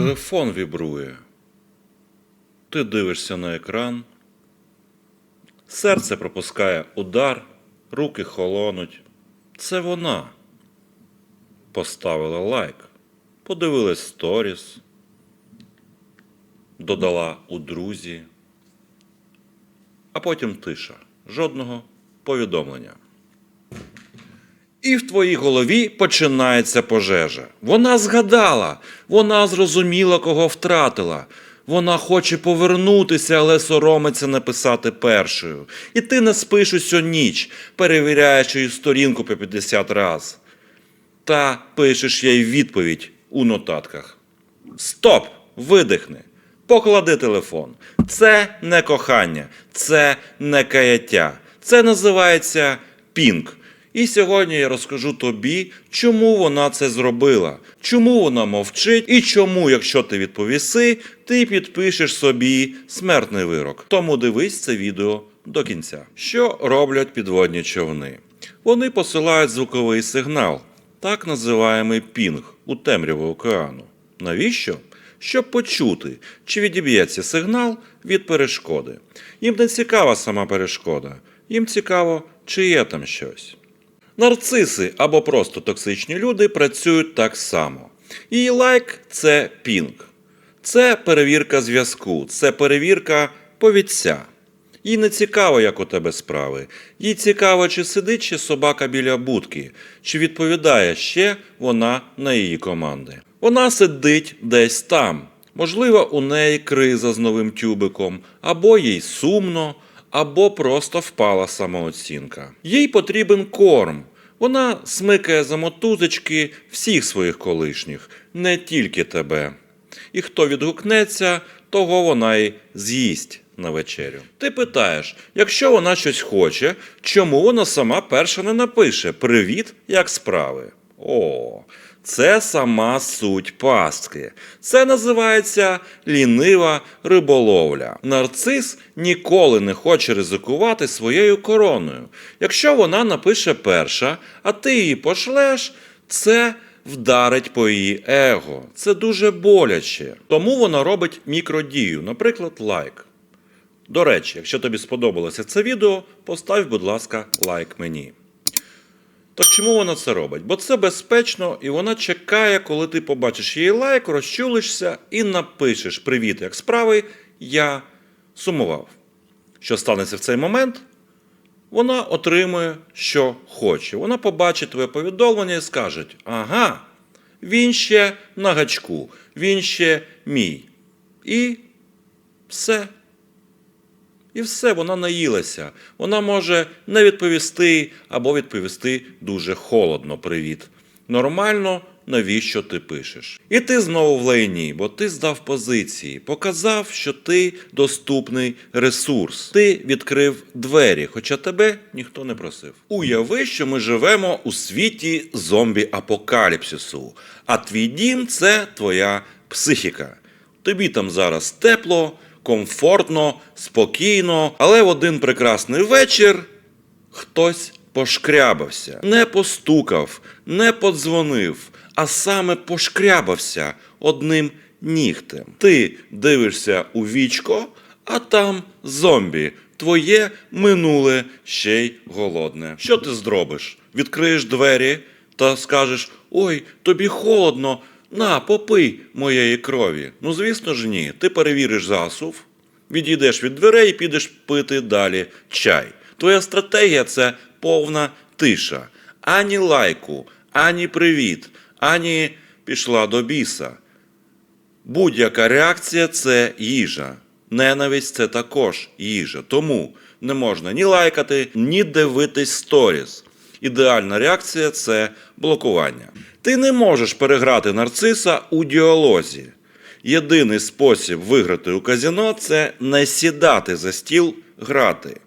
Телефон вібрує. Ти дивишся на екран. Серце пропускає удар, руки холонуть. Це вона. Поставила лайк, подивилась сторіс, додала у друзі, а потім тиша. Жодного повідомлення. І в твоїй голові починається пожежа. Вона згадала, вона зрозуміла, кого втратила. Вона хоче повернутися, але соромиться написати першою. І ти не спиш усю ніч, перевіряючи її сторінку по 50 раз. Та пишеш їй відповідь у нотатках. Стоп! Видихни. Поклади телефон. Це не кохання, це не каяття. Це називається пінг. І сьогодні я розкажу тобі, чому вона це зробила, чому вона мовчить, і чому, якщо ти відповіси, ти підпишеш собі смертний вирок. Тому дивись це відео до кінця. Що роблять підводні човни? Вони посилають звуковий сигнал, так називаємий пінг у темряву океану. Навіщо? Щоб почути, чи відіб'ється сигнал від перешкоди. Їм не цікава сама перешкода, їм цікаво, чи є там щось. Нарциси або просто токсичні люди працюють так само. Її лайк це пінг. Це перевірка зв'язку, це перевірка повідця. Їй не цікаво, як у тебе справи. Їй цікаво, чи сидить ще собака біля будки, чи відповідає ще вона на її команди. Вона сидить десь там. Можливо, у неї криза з новим тюбиком, або їй сумно, або просто впала самооцінка. Їй потрібен корм. Вона смикає за мотузочки всіх своїх колишніх, не тільки тебе. І хто відгукнеться, того вона й з'їсть на вечерю. Ти питаєш, якщо вона щось хоче, чому вона сама перша не напише Привіт, як справи? О, це сама суть пастки. Це називається лінива риболовля. Нарцис ніколи не хоче ризикувати своєю короною. Якщо вона напише перша, а ти її пошлеш, це вдарить по її его. Це дуже боляче. Тому вона робить мікродію, наприклад, лайк. До речі, якщо тобі сподобалося це відео, постав, будь ласка, лайк мені. Так чому вона це робить? Бо це безпечно, і вона чекає, коли ти побачиш її лайк, розчулишся і напишеш Привіт, як справи, я сумував. Що станеться в цей момент? Вона отримує, що хоче. Вона побачить твоє повідомлення і скаже: Ага, він ще на гачку, він ще мій. І все. І все, вона наїлася. Вона може не відповісти або відповісти дуже холодно привіт. Нормально, навіщо ти пишеш? І ти знову в лайні, бо ти здав позиції, показав, що ти доступний ресурс. Ти відкрив двері, хоча тебе ніхто не просив. Уяви, що ми живемо у світі зомбі-апокаліпсису, а твій дім це твоя психіка. Тобі там зараз тепло, комфортно, спокійно, але в один прекрасний вечір хтось пошкрябався, не постукав, не подзвонив, а саме пошкрябався одним нігтем. Ти дивишся у вічко, а там зомбі. Твоє минуле ще й голодне. Що ти зробиш? Відкриєш двері та скажеш: Ой, тобі холодно, на, попий моєї крові. Ну, звісно ж, ні. Ти перевіриш засув, відійдеш від дверей і підеш пити далі чай. Твоя стратегія це повна тиша. Ані лайку, ані привіт, ані пішла до біса. Будь-яка реакція це їжа. Ненависть це також їжа. Тому не можна ні лайкати, ні дивитись сторіс. Ідеальна реакція це блокування. Ти не можеш переграти нарциса у діалозі. Єдиний спосіб виграти у казіно це не сідати за стіл грати.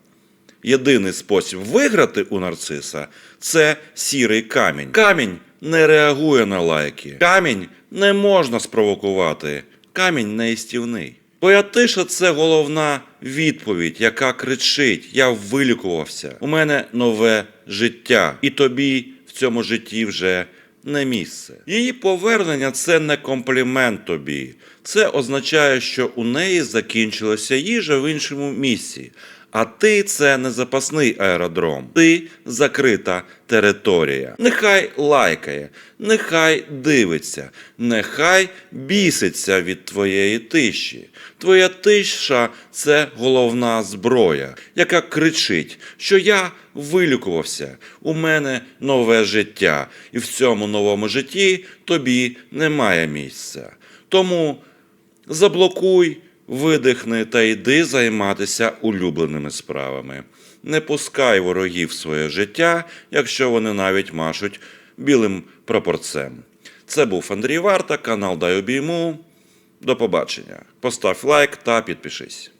Єдиний спосіб виграти у нарциса це сірий камінь. Камінь не реагує на лайки. Камінь не можна спровокувати. Камінь неїстівний. Твоя тиша це головна відповідь, яка кричить: Я вилікувався. У мене нове життя, і тобі в цьому житті вже не місце. Її повернення це не комплімент тобі. Це означає, що у неї закінчилася їжа в іншому місці. А ти це не запасний аеродром, ти закрита територія. Нехай лайкає, нехай дивиться, нехай біситься від твоєї тиші. Твоя тиша це головна зброя, яка кричить, що я вилікувався, у мене нове життя, і в цьому новому житті тобі немає місця. Тому заблокуй, видихни та йди займатися улюбленими справами. Не пускай ворогів в своє життя, якщо вони навіть машуть білим прапорцем. Це був Андрій Варта, канал Дай обійму. До побачення. Постав лайк та підпишись.